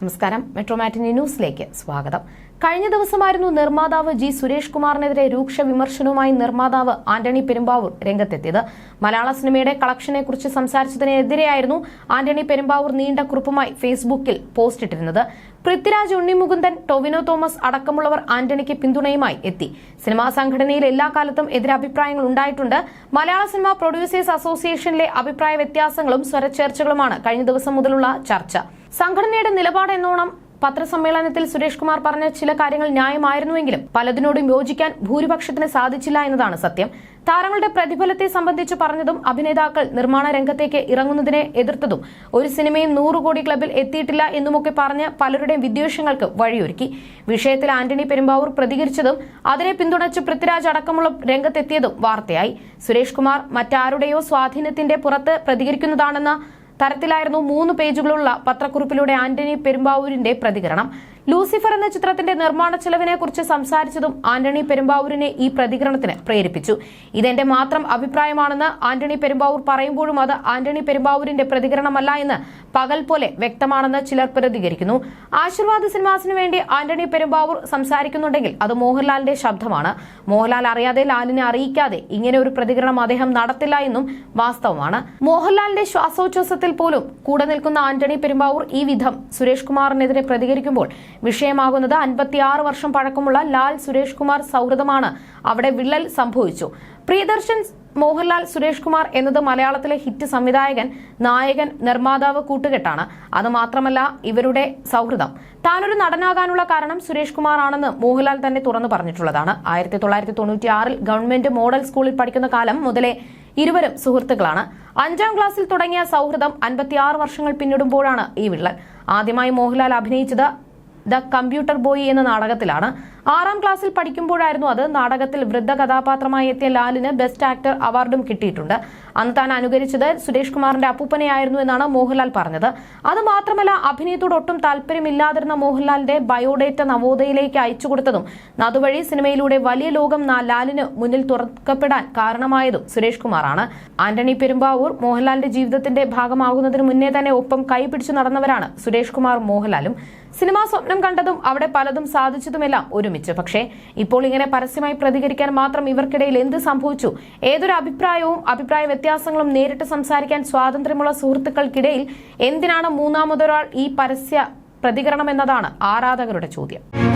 നമസ്കാരം. മെട്രോമാറ്റിനി ന്യൂസിലേക്ക് സ്വാഗതം. കഴിഞ്ഞ ദിവസമായിരുന്നു നിർമ്മാതാവ് ജി സുരേഷ് കുമാറിനെതിരെ രൂക്ഷ വിമർശനവുമായി നിർമ്മാതാവ് ആന്റണി പെരുമ്പാവൂർ രംഗത്തെത്തിയത്. മലയാള സിനിമയുടെ കളക്ഷനെ കുറിച്ച് സംസാരിച്ചതിനെതിരെയായിരുന്നു ആന്റണി പെരുമ്പാവൂർ നീണ്ട കുറിപ്പുമായി ഫേസ്ബുക്കിൽ പോസ്റ്റ് ഇട്ടിരുന്നത്. പൃഥ്വിരാജ് ഉണ്ണിമുകുന്ദൻ ടൊവിനോ തോമസ് അടക്കമുള്ളവർ ആന്റണിക്ക് പിന്തുണയുമായി എത്തി. സിനിമാ സംഘടനയിൽ എല്ലാ കാലത്തും എതിരഭിപ്രായങ്ങൾ ഉണ്ടായിട്ടുണ്ട്. മലയാള സിനിമ പ്രൊഡ്യൂസേഴ്സ് അസോസിയേഷനിലെ അഭിപ്രായ വ്യത്യാസങ്ങളും സ്വരച്ചേർച്ചകളുമാണ് കഴിഞ്ഞ ദിവസം മുതലുള്ള ചർച്ച. സംഘടനയുടെ നിലപാട് എന്നോണം പത്രസമ്മേളനത്തിൽ സുരേഷ് കുമാർ പറഞ്ഞ ചില കാര്യങ്ങൾ ന്യായമായിരുന്നുവെങ്കിലും പലതിനോടും യോജിക്കാൻ ഭൂരിപക്ഷത്തിന് സാധിച്ചില്ല എന്നതാണ് സത്യം. താരങ്ങളുടെ പ്രതിഫലത്തെ സംബന്ധിച്ച് പറഞ്ഞതും അഭിനേതാക്കൾ നിർമ്മാണ രംഗത്തേക്ക് ഇറങ്ങുന്നതിനെ എതിർത്തതും ഒരു സിനിമയും നൂറ് കോടി ക്ലബിൽ എത്തിയിട്ടില്ല എന്നുമൊക്കെ പറഞ്ഞ് പലരുടെയും വിദ്വേഷങ്ങൾക്ക് വഴിയൊരുക്കി. വിഷയത്തിൽ ആന്റണി പെരുമ്പാവൂർ പ്രതികരിച്ചതും അതിനെ പിന്തുണച്ച് പൃഥ്വിരാജ് അടക്കമുള്ള രംഗത്തെത്തിയതും വാർത്തയായി. സുരേഷ് കുമാർ മറ്റാരുടെയോ സ്വാധീനത്തിന്റെ പുറത്ത് പ്രതികരിക്കുന്നതാണെന്ന തരത്തിലായിരുന്നു മൂന്ന് പേജുകളുള്ള പത്രക്കുറിപ്പിലൂടെ ആന്റണി പെരുമ്പാവൂരിന്റെ പ്രതികരണം. ലൂസിഫർ എന്ന ചിത്രത്തിന്റെ നിർമ്മാണ ചെലവിനെ കുറിച്ച് സംസാരിച്ചതും ആന്റണി പെരുമ്പാവൂരിനെ ഈ പ്രതികരണത്തിന് പ്രേരിപ്പിച്ചു. ഇതെന്റെ മാത്രം അഭിപ്രായമാണെന്ന് ആന്റണി പെരുമ്പാവൂർ പറയുമ്പോഴും അത് ആന്റണി പെരുമ്പാവൂരിന്റെ പ്രതികരണമല്ല എന്ന് പകൽ പോലെ വ്യക്തമാണെന്ന് ചിലർ പ്രതികരിക്കുന്നു. ആശീർവാദ് സിനിമാസിന് വേണ്ടി ആന്റണി പെരുമ്പാവൂർ സംസാരിക്കുന്നുണ്ടെങ്കിൽ അത് മോഹൻലാലിന്റെ ശബ്ദമാണ്. മോഹൻലാൽ അറിയാതെ ലാലിനെ അറിയിക്കാതെ ഇങ്ങനെ ഒരു പ്രതികരണം അദ്ദേഹം നടത്തില്ല എന്നും വാസ്തവമാണ്. മോഹൻലാലിന്റെ ശ്വാസോച്ഛ്വാസത്തിൽ പോലും കൂടെ നിൽക്കുന്ന ആന്റണി പെരുമ്പാവൂർ ഈ വിധം സുരേഷ് കുമാറിനെതിരെ പ്രതികരിക്കുമ്പോൾ വിഷയമാകുന്നത് അൻപത്തിയാറ് വർഷം പഴക്കമുള്ള ലാൽ സുരേഷ് കുമാർ സൗഹൃദമാണ് അവിടെ വിള്ളൽ സംഭവിച്ചു. പ്രിയദർശൻ മോഹൻലാൽ സുരേഷ് കുമാർ എന്നത് മലയാളത്തിലെ ഹിറ്റ് സംവിധായകൻ നായകൻ നിർമ്മാതാവ് കൂട്ടുകെട്ടാണ്. അത് മാത്രമല്ല ഇവരുടെ സൗഹൃദം. താനൊരു നടനാകാനുള്ള കാരണം സുരേഷ് കുമാർ ആണെന്ന് മോഹൻലാൽ തന്നെ തുറന്നു പറഞ്ഞിട്ടുള്ളതാണ്. ആയിരത്തി തൊള്ളായിരത്തി തൊണ്ണൂറ്റി ആറിൽ ഗവൺമെന്റ് മോഡൽ സ്കൂളിൽ പഠിക്കുന്ന കാലം മുതലേ ഇരുവരും സുഹൃത്തുക്കളാണ്. അഞ്ചാം ക്ലാസ്സിൽ തുടങ്ങിയ സൗഹൃദം അൻപത്തിയാറ് വർഷങ്ങൾ പിന്നിടുമ്പോഴാണ് ഈ വിള്ളൽ. ആദ്യമായി മോഹൻലാൽ അഭിനയിച്ചത് ദ കമ്പ്യൂട്ടർ ബോയ് എന്ന നാടകത്തിലാണ് ആറാം ക്ലാസ്സിൽ പഠിക്കുമ്പോഴായിരുന്നു അത്. നാടകത്തിൽ വൃദ്ധ കഥാപാത്രമായി എത്തിയ ലാലിന് ബെസ്റ്റ് ആക്ടർ അവാർഡും കിട്ടിയിട്ടുണ്ട്. അന്ന് താൻ അനുകരിച്ചത് സുരേഷ് കുമാറിന്റെ അപ്പൂപ്പനെയായിരുന്നു എന്നാണ് മോഹൻലാൽ പറഞ്ഞത്. അത് മാത്രമല്ല അഭിനയത്തോട് ഒട്ടും താല്പര്യമില്ലാതിരുന്ന മോഹൻലാലിന്റെ ബയോഡേറ്റ നവോദയയിലേക്ക് അയച്ചു കൊടുത്തതും അതുവഴി സിനിമയിലൂടെ വലിയ ലോകം ലാലിന് മുന്നിൽ തുറക്കപ്പെടാൻ കാരണമായതും സുരേഷ് കുമാറാണ്. ആന്റണി പെരുമ്പാവൂർ മോഹൻലാലിന്റെ ജീവിതത്തിന്റെ ഭാഗമാകുന്നതിന് മുന്നേ തന്നെ ഒപ്പം കൈപിടിച്ചു നടന്നവരാണ് സുരേഷ് കുമാർ മോഹൻലാലും. സിനിമാ സ്വപ്നം കണ്ടതും അവിടെ പലതും സാധിച്ചതുമെല്ലാം ഒരുമിച്ച് പക്ഷേ ഇപ്പോൾ ഇങ്ങനെ പരസ്യമായി പ്രതികരിക്കാൻ മാത്രം ഇവർക്കിടയിൽ എന്ത് സംഭവിച്ചു? ഏതൊരു അഭിപ്രായവും അഭിപ്രായ വ്യത്യാസങ്ങളും നേരിട്ട് സംസാരിക്കാൻ സ്വാതന്ത്ര്യമുള്ള സുഹൃത്തുക്കൾക്കിടയിൽ എന്തിനാണ് മൂന്നാമതൊരാൾ ഈ പരസ്യ പ്രതികരണം എന്നതാണ് ആരാധകരുടെ ചോദ്യം.